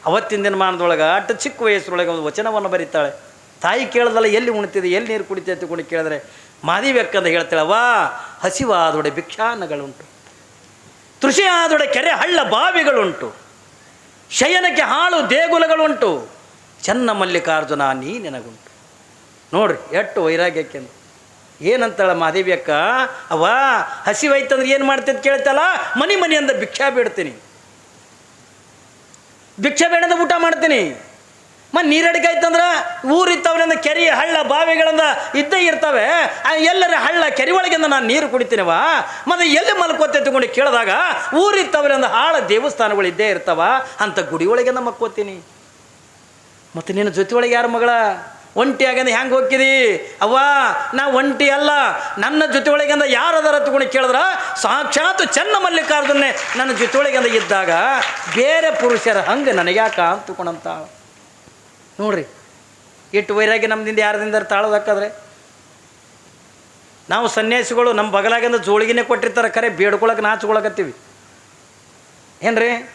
ಅವತ್ತಿನ ದಿನಮಾನದೊಳಗೆ ಅಟ್ಟು ಚಿಕ್ಕ ವಯಸ್ಸಿನೊಳಗೆ ಒಂದು ವಚನವನ್ನು ಬರೀತಾಳೆ. ತಾಯಿ ಕೇಳ್ದಲ್ಲ, ಎಲ್ಲಿ ಉಣ್ತಿದೆ, ಎಲ್ಲಿ ನೀರು ಕುಡಿತಿ ಕುಣಿ ಕೇಳಿದ್ರೆ ಮಾದಿವಿ ಹೇಳ್ತಾಳೆ ವಾ ಹಸಿವಾದೊಡೆ ಭಿಕ್ಷಾನಗಳುಂಟು. ತೃಷಿಯಾದೊಡೆ ಕೆರೆ ಹಳ್ಳ ಬಾವಿಗಳುಂಟು. ಶಯನಕ್ಕೆ ಹಾಳು ದೇಗುಲಗಳುಂಟು. ಚೆನ್ನ ಮಲ್ಲಿಕಾರ್ಜುನ ನೀ ನಿನಗುಂಟು. ನೋಡ್ರಿ ಎಷ್ಟು ವೈರಾಗ್ಯಕ್ಕೆ ಏನಂತಾಳೆ ಮಾದೇವಿ ಅಕ್ಕ ಅವ ಹಸಿವೈತಂದ್ರೆ ಏನು ಮಾಡ್ತೈತೆ ಕೇಳ್ತಲ್ಲ? ಮನೆ ಅಂದ ಭಿಕ್ಷಾ ಬೇಡ್ತೀನಿ. ಭಿಕ್ಷೆ ಅಂದ್ರೆ ಊಟ ಮಾಡ್ತೀನಿ. ಮತ್ತು ನೀರಡಿಕೆ ಆಯ್ತಂದ್ರೆ ಊರಿತ್ತವ್ರಿಂದ ಕೆರೆ, ಹಳ್ಳ, ಬಾವಿಗಳಿಂದ ಇದ್ದೇ ಇರ್ತವೆ. ಎಲ್ಲರ ಹಳ್ಳ ಕೆರೆ ಒಳಗಿಂದ ನಾನು ನೀರು ಕುಡಿತೀನವ ಮತ್ತು ಎಲ್ಲಿ ಮಲ್ಕೋತೆ ತಗೊಂಡು ಕೇಳಿದಾಗ ಊರಿತ್ತವ್ರಿಂದ ಹಾಳ ದೇವಸ್ಥಾನಗಳು ಇದ್ದೇ ಇರ್ತವ. ಅಂತ ಗುಡಿ ಒಳಗಿಂದ ಮಕ್ಕೋತೀನಿ. ಮತ್ತು ನಿನ್ನ ಜೊತೆ ಒಳಗೆ ಯಾರ ಮಗಳ? ಒಂಟಿ ಆಗ್ಯಂದ ಹೆಂಗೆ ಹೋಗ್ತೀರಿ? ಅವ್ವ, ನಾ ಒಂಟಿ ಅಲ್ಲ. ನನ್ನ ಜೊತೆ ಒಳಗಿಂದ ಯಾರು ಅದರ ತಗೊಂಡು ಕೇಳಿದ್ರ? ಸಾಕ್ಷಾತ್ ಚೆನ್ನ ಮಲ್ಲಿಕಾರ್ಜುನೇ ನನ್ನ ಜೊತೆ ಒಳಗಿಂದ ಇದ್ದಾಗ ಬೇರೆ ಪುರುಷರ ಹಂಗೆ ನನಗೆ ಯಾಕ ಅಂತಕೊಂಡಂತ ನೋಡ್ರಿ ಇಟ್ಟು ವೈರಾಗಿ ನಮ್ದಿಂದ ಯಾರದಿಂದ ತಾಳೋದಕ್ಕಾದ್ರೆ ನಾವು ಸನ್ಯಾಸಿಗಳು ನಮ್ಮ ಬಗಲಾಗಿಂದ ಜೋಳಿಗೆನೇ ಕೊಟ್ಟಿರ್ತಾರೆ ಖರೆ ಬೇಡ್ಕೊಳಕ್ಕೆ ನಾಚ್ಕೊಳಕತ್ತೀವಿ. ಏನ್ರಿ?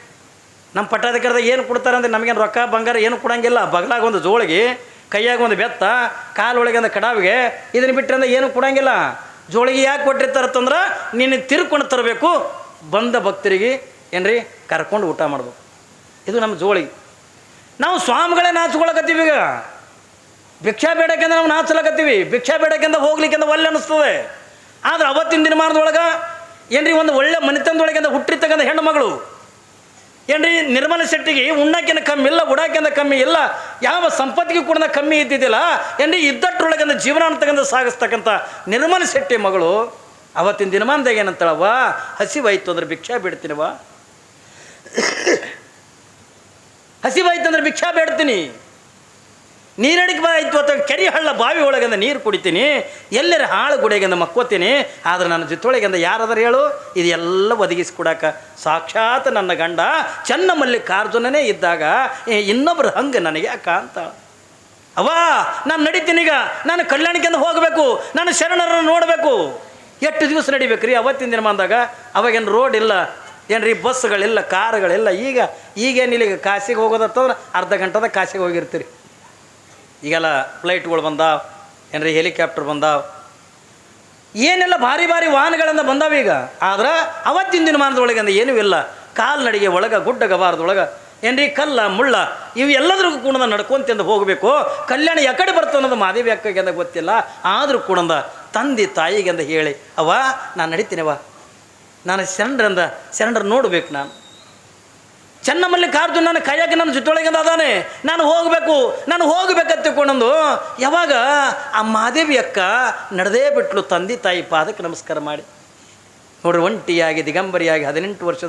ನಮ್ಮ ಪಟ್ಟಾಧಿಕಾರದ ಏನು ಕೊಡ್ತಾರೆ ಅಂದ್ರೆ ನಮಗೇನು ರೊಕ್ಕ, ಬಂಗಾರ ಏನು ಕೊಡಂಗಿಲ್ಲ. ಬಗಲಾಗ ಒಂದು ಜೋಳಿಗೆ, ಕೈಯಾಗ ಒಂದು ಬೆತ್ತ ಕಾಲೊಳಗೆ ಒಂದು ಕಡಾವಿಗೆ, ಇದನ್ನು ಬಿಟ್ಟರೆ ಏನು ಕೊಡಂಗಿಲ್ಲ. ಜೋಳಿಗೆ ಯಾಕೆ ಕೊಟ್ಟಿರ್ತಾರತ್ತಂದ್ರೆ ನೀನು ತಿರ್ಕೊಂಡು ತರಬೇಕು. ಬಂದ ಭಕ್ತರಿಗೆ ಏನ್ರಿ, ಕರ್ಕೊಂಡು ಊಟ ಮಾಡ್ಬೇಕು. ಇದು ನಮ್ಮ ಜೋಳಿಗೆ. ನಾವು ಸ್ವಾಮಿಗಳೇ ನಾಚ್ಕೊಳಕತ್ತೀವಿ ಈಗ. ಭಿಕ್ಷಾ ಬೇಡಕ್ಕಿಂತ ನಾವು ನಾಚಲಕತ್ತೀವಿ. ಭಿಕ್ಷಾ ಬೇಡಕ್ಕೆಂದ ಹೋಗ್ಲಿಕ್ಕೆಂದ ಒಳ್ಳೆ ಅನ್ನಿಸ್ತದೆ. ಆದ್ರೆ ಅವತ್ತಿನ ದಿನಮಾನದೊಳಗೆ ಏನ್ರಿ, ಒಂದು ಒಳ್ಳೆ ಮನೆತನದೊಳಗಿಂದ ಹುಟ್ಟಿರ್ತಕ್ಕಂಥ ಹೆಣ್ಣು ಮಗಳು ಏನ್ರಿ, ನಿರ್ಮಲ ಶೆಟ್ಟಿಗೆ ಉಣ್ಣಕ್ಕಿಂತ ಕಮ್ಮಿ ಇಲ್ಲ, ಉಡಾಕಿಂತ ಕಮ್ಮಿ ಇಲ್ಲ, ಯಾವ ಸಂಪತ್ತಿಗೆ ಕೂಡ ಕಮ್ಮಿ ಇದ್ದಿದ್ದಿಲ್ಲ. ಏನ್ರಿ ಇದ್ದಟ್ರೊಳಗಿಂದ ಜೀವನ ಅಂತಕ್ಕಂಥ ಸಾಗಿಸ್ತಕ್ಕಂಥ ನಿರ್ಮಲ ಶೆಟ್ಟಿ ಮಗಳು ಅವತ್ತಿನ ದಿನಮಾನದಾಗ ಏನಂತಾಳವ್ವ? ಹಸಿವಾಯ್ತು ಅಂದ್ರೆ ಭಿಕ್ಷಾ ಬಿಡ್ತೀನವ ಹಸಿವಾಯ್ತು ಅಂದ್ರೆ ಭಿಕ್ಷಾ ಬೇಡ್ತೀನಿ. ನೀರಡಿಗೆ ಇತ್ತು ಅಥವಾ ಕೆರೆ ಹಳ್ಳ ಬಾವಿ ಒಳಗಿಂದ ನೀರು ಕುಡಿತೀನಿ, ಎಲ್ಲರ ಹಾಳು ಗುಡಿಗಿಂದ ಮಕ್ಕೋತೀನಿ, ಆದ್ರೆ ನನ್ನ ಜೊತೆಯೊಳಗಿಂದ ಯಾರಾದರೂ ಹೇಳು ಇದೆಲ್ಲ ಒದಗಿಸ್ಕೊಡಕ್ಕೆ ಸಾಕ್ಷಾತ್ ನನ್ನ ಗಂಡ ಚೆನ್ನ ಮಲ್ಲಿಕಾರ್ಜುನನೇ ಇದ್ದಾಗ ಇನ್ನೊಬ್ರು ಹಂಗೆ ನನಗೆ ಯಾಕ ಅಂತ. ಅವಾ ನಾನು ನಡೀತೀನಿ ಈಗ, ನಾನು ಕಲ್ಯಾಣಕ್ಕೆಂದು ಹೋಗಬೇಕು, ನಾನು ಶರಣರನ್ನು ನೋಡಬೇಕು. ಎಷ್ಟು ದಿವಸ ನಡಿಬೇಕು ರೀ ಅವತ್ತಿನ ದಿನ ಬಂದಾಗ ಅವಾಗೇನು ರೋಡ್ ಇಲ್ಲ, ಏನ್ರಿ ಬಸ್ಗಳಿಲ್ಲ, ಕಾರುಗಳಿಲ್ಲ, ಈಗ ಈಗೇನಿಲ್ಲ ಈಗ ಕಾಸಿಗೆ ಹೋಗೋದತ್ತಂದ್ರೆ ಅರ್ಧ ಗಂಟೆದಾಗ ಕಾಸಿಗೆ ಹೋಗಿರ್ತೀರಿ. ಈಗೆಲ್ಲ ಫ್ಲೈಟ್ಗಳು ಬಂದಾವ ಏನ್ರಿ ಹೆಲಿಕಾಪ್ಟರ್ ಬಂದಾವ ಏನೆಲ್ಲ ಭಾರಿ ಭಾರಿ ವಾಹನಗಳಿಂದ ಬಂದಾವ ಈಗ. ಆದ್ರೆ ಅವತ್ತಿನ ದಿನಮಾನದೊಳಗೆ ಅಂದ್ರೆ ಏನೂ ಇಲ್ಲ. ಕಾಲ್ನಡಿಗೆ ಒಳಗೆ, ಗುಡ್ಡ ಗಬಾರದೊಳಗೆ, ಏನ್ರಿ ಕಲ್ಲ, ಮುಳ್ಳ ಇವು ಕೂಡ ನಡ್ಕೊಂತಿಂದ ಹೋಗಬೇಕು. ಕಲ್ಯಾಣ ಎಕಡೆ ಬರ್ತವೆ ಅನ್ನೋದು ಮಾದೇವಿ ಅಕ್ಕಗೆ ಅಂದ ಗೊತ್ತಿಲ್ಲ. ಆದರೂ ಕೂಡ ತಂದೆ ತಾಯಿಗೆ ಅಂತ ಹೇಳಿ ಅವ ನಾನು ನಡಿತೀನವ್ವ ನಾನು ಶರಣರಂದ ಶರಣರ ನೋಡ್ಬೇಕು ನಾನು. ಚೆನ್ನಮಲ್ಲಿಕಾರ್ಜುನ ನನ್ನ ಕೈಯಾಗೆ ನನ್ನ ಜೊತೆಯೊಳಗೆ ಅದಾನೆ. ನಾನು ಹೋಗಬೇಕು, ನಾನು ಹೋಗಬೇಕಂತ ಯಾವಾಗ ಆ ಮಾದೇವಿ ಅಕ್ಕ ನಡೆದೇ ಬಿಟ್ಲು ತಂದೆ ತಾಯಿ ಪಾದಕ್ಕೆ ನಮಸ್ಕಾರ ಮಾಡಿ. ನೋಡ್ರಿ ಒಂಟಿಯಾಗಿ, ದಿಗಂಬರಿಯಾಗಿ ಹದಿನೆಂಟು ವರ್ಷದ